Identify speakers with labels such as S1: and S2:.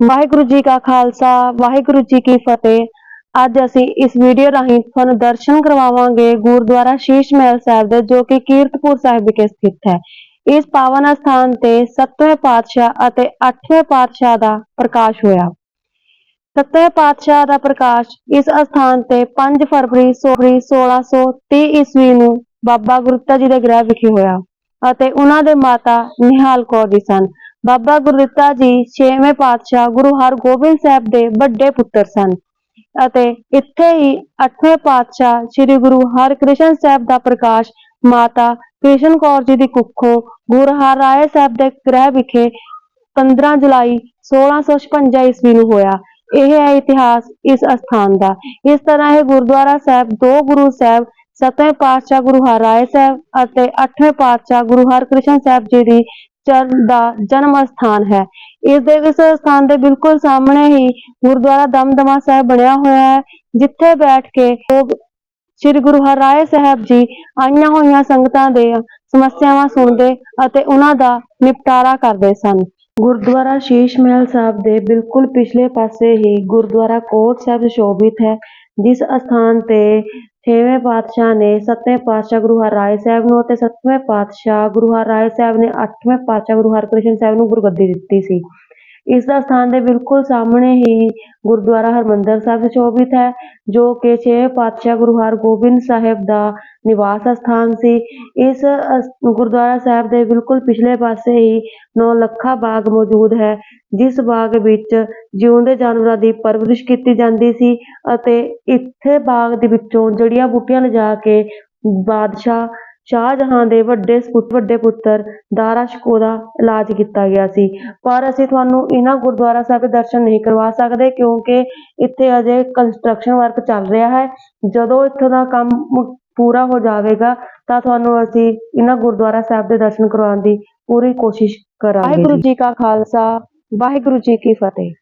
S1: ਵਾਹਿਗੁਰੂ ਜੀ ਕਾ ਖਾਲਸਾ, ਵਾਹਿਗੁਰੂ ਜੀ ਕੀ ਫਤਿਹ। ਅੱਜ ਅਸੀਂ ਇਸ ਵੀਡੀਓ ਰਾਹੀਂ ਤੁਹਾਨੂੰ ਦਰਸ਼ਨ ਕਰਵਾਵਾਂਗੇ ਗੁਰਦੁਆਰਾ ਸ਼ੀਸ਼ ਮਹਿਲ ਸਾਹਿਬ ਦੇ, ਜੋ ਕਿ ਕੀਰਤਪੁਰ ਸਾਹਿਬ ਵਿਖੇ ਸਥਿਤ ਹੈ। ਇਸ ਪਾਵਨ ਸਥਾਨ ਤੇ 7ਵੇਂ ਪਾਤਸ਼ਾਹ ਅਤੇ 8ਵੇਂ ਪਾਤਸ਼ਾਹ ਦਾ ਪ੍ਰਕਾਸ਼ ਹੋਇਆ। ਸੱਤਵੇਂ ਪਾਤਸ਼ਾਹ ਦਾ ਪ੍ਰਕਾਸ਼ ਇਸ ਸਥਾਨ ਤੇ 5 ਫਰਵਰੀ 1630 ਈਸਵੀ ਨੂੰ ਬਾਬਾ ਗੁਰਦਿੱਤਾ ਜੀ ਦੇ ਗ੍ਰਹਿ ਵਿਖੇ ਹੋਇਆ ਅਤੇ ਉਹਨਾਂ ਦੇ ਮਾਤਾ ਨਿਹਾਲ ਕੌਰ ਜੀ ਸਨ। ਬਾਬਾ ਗੁਰਦਿੱਤਾ ਜੀ 6ਵੇਂ ਪਾਤਸ਼ਾਹ ਗੁਰੂ ਹਰਗੋਬਿੰਦ ਸਾਹਿਬ ਦੇ ਵੱਡੇ ਪੁੱਤਰ ਸਨ ਅਤੇ ਇੱਥੇ ਹੀ 8ਵੇਂ ਪਾਤਸ਼ਾਹ ਸ੍ਰੀ ਗੁਰੂ ਹਰਕ੍ਰਿਸ਼ਨ ਸਾਹਿਬ ਦਾ ਪ੍ਰਕਾਸ਼ ਮਾਤਾ ਕ੍ਰਿਸ਼ਨ ਕੌਰ ਜੀ ਦੀ ਕੁੱਖੋਂ ਗੁਰੂ ਹਰਿਰਾਏ ਸਾਹਿਬ ਦੇ ਗ੍ਰਹਿ ਵਿਖੇ 15 ਜੁਲਾਈ 1656 ਈਸਵੀ ਨੂੰ ਹੋਇਆ। ਇਹ ਹੈ ਇਤਿਹਾਸ ਇਸ ਅਸਥਾਨ ਦਾ। ਇਸ ਤਰ੍ਹਾਂ ਇਹ ਗੁਰਦੁਆਰਾ ਸਾਹਿਬ ਦੋ ਗੁਰੂ ਸਾਹਿਬ, ਸਤਵੇਂ ਪਾਤਸ਼ਾਹ ਗੁਰੂ ਹਰਿਰਾਏ ਸਾਹਿਬ ਅਤੇ ਅੱਠਵੇਂ ਪਾਤਸ਼ਾਹ ਗੁਰੂ ਹਰਕ੍ਰਿਸ਼ਨ ਸਾਹਿਬ ਜੀ ਦੀ ਚਰਨ ਦਾ ਜਨਮ ਸਥਾਨ ਹੈ। ਇਸ ਦੇ ਇਸ ਸਥਾਨ ਦੇ ਬਿਲਕੁਲ ਸਾਹਮਣੇ ਹੀ ਗੁਰਦੁਆਰਾ ਦਮਦਮਾ ਸਾਹਿਬ ਬਣਿਆ ਹੋਇਆ ਹੈ, ਜਿੱਥੇ ਬੈਠ ਕੇ ਲੋਕ ਸ੍ਰੀ ਗੁਰੂ ਹਰਿਰਾਏ ਸਾਹਿਬ ਜੀ ਆਈਆਂ ਹੋਈਆਂ ਸੰਗਤਾਂ ਦੇ ਸਮੱਸਿਆਵਾਂ ਸੁਣਦੇ ਅਤੇ ਉਹਨਾਂ ਦਾ ਨਿਪਟਾਰਾ ਕਰਦੇ ਸਨ। ਗੁਰਦੁਆਰਾ ਸ਼ੀਸ਼ ਮਹਿਲ ਸਾਹਿਬ ਦੇ ਬਿਲਕੁਲ ਪਿਛਲੇ ਪਾਸੇ ਹੀ ਗੁਰਦੁਆਰਾ ਕੋਟ ਸਾਹਿਬ ਸ਼ੋਭਿਤ ਹੈ, ਜਿਸ ਅਸਥਾਨ ਤੇ ਛੇਵੇਂ ਪਾਤਸ਼ਾਹ ਨੇ ਸੱਤਵੇਂ ਪਾਤਸ਼ਾਹ ਗੁਰੂ ਹਰਿਰਾਏ ਸਾਹਿਬ ਨੂੰ ਅਤੇ ਸੱਤਵੇਂ ਪਾਤਸ਼ਾਹ ਗੁਰੂ ਹਰਿਰਾਏ ਸਾਹਿਬ ਨੇ ਅੱਠਵੇਂ ਪਾਤਸ਼ਾਹ ਗੁਰੂ ਹਰਕ੍ਰਿਸ਼ਨ ਸਾਹਿਬ ਨੂੰ ਗੁਰਗੱਦੀ ਦਿੱਤੀ ਸੀ। ਇਸ ਦਾ ਸਥਾਨ ਦੇ ਬਿਲਕੁਲ ਸਾਹਮਣੇ ਹੀ ਗੁਰਦੁਆਰਾ ਹਰਮੰਦਰ ਸਾਹਿਬ ਸੁਸ਼ੋਭਿਤ ਹੈ, ਜੋ ਕਿ ਛੇਵੇਂ ਪਾਤਸ਼ਾਹ ਗੁਰੂ ਹਰਗੋਬਿੰਦ ਸਾਹਿਬ ਦਾ ਨਿਵਾਸ ਸਥਾਨ ਸੀ। ਇਸ ਗੁਰਦੁਆਰਾ ਸਾਹਿਬ ਦੇ ਬਿਲਕੁਲ ਪਿਛਲੇ ਪਾਸੇ ਹੀ ਨੌ ਲੱਖਾ ਬਾਗ ਮੌਜੂਦ ਹੈ, ਜਿਸ ਬਾਗ ਵਿੱਚ ਜਿਉਂਦੇ ਜਾਨਵਰਾਂ ਦੀ ਪਰਵਰਿਸ਼ ਕੀਤੀ ਜਾਂਦੀ ਸੀ ਅਤੇ ਇੱਥੇ ਬਾਗ ਦੇ ਵਿੱਚੋਂ ਜੜੀਆਂ ਬੂਟੀਆਂ ਲਿਜਾ ਕੇ ਬਾਦਸ਼ਾਹ ਸ਼ਾਹਜਹਾਂ ਦੇ ਵੱਡੇ ਸਪੁੱਤ ਵੱਡੇ ਪੁੱਤਰ ਦਾਰਾ ਸ਼ਿਕੋ ਦਾ ਇਲਾਜ ਕੀਤਾ ਗਿਆ ਸੀ। ਪਰ ਅਸੀਂ ਤੁਹਾਨੂੰ ਇਹਨਾਂ ਗੁਰਦੁਆਰਾ ਸਾਹਿਬ ਦੇ ਦਰਸ਼ਨ ਨਹੀਂ ਕਰਵਾ ਸਕਦੇ ਕਿਉਂਕਿ ਇੱਥੇ ਅਜੇ ਕੰਸਟਰਕਸ਼ਨ ਵਰਕ ਚੱਲ ਰਿਹਾ ਹੈ। ਜਦੋਂ ਇੱਥੋਂ ਦਾ ਕੰਮ ਪੂਰਾ ਹੋ ਜਾਵੇਗਾ ਤਾਂ ਤੁਹਾਨੂੰ ਅਸੀਂ ਇਹਨਾਂ ਗੁਰਦੁਆਰਾ ਸਾਹਿਬ ਦੇ ਦਰਸ਼ਨ ਕਰਵਾਉਣ ਦੀ ਪੂਰੀ ਕੋਸ਼ਿਸ਼ ਕਰਾਂਗੇ ਵਾਹਿਗੁਰੂ ਜੀ ਕਾ ਖਾਲਸਾ, ਵਾਹਿਗੁਰੂ ਜੀ ਕੀ ਫਤਿਹ।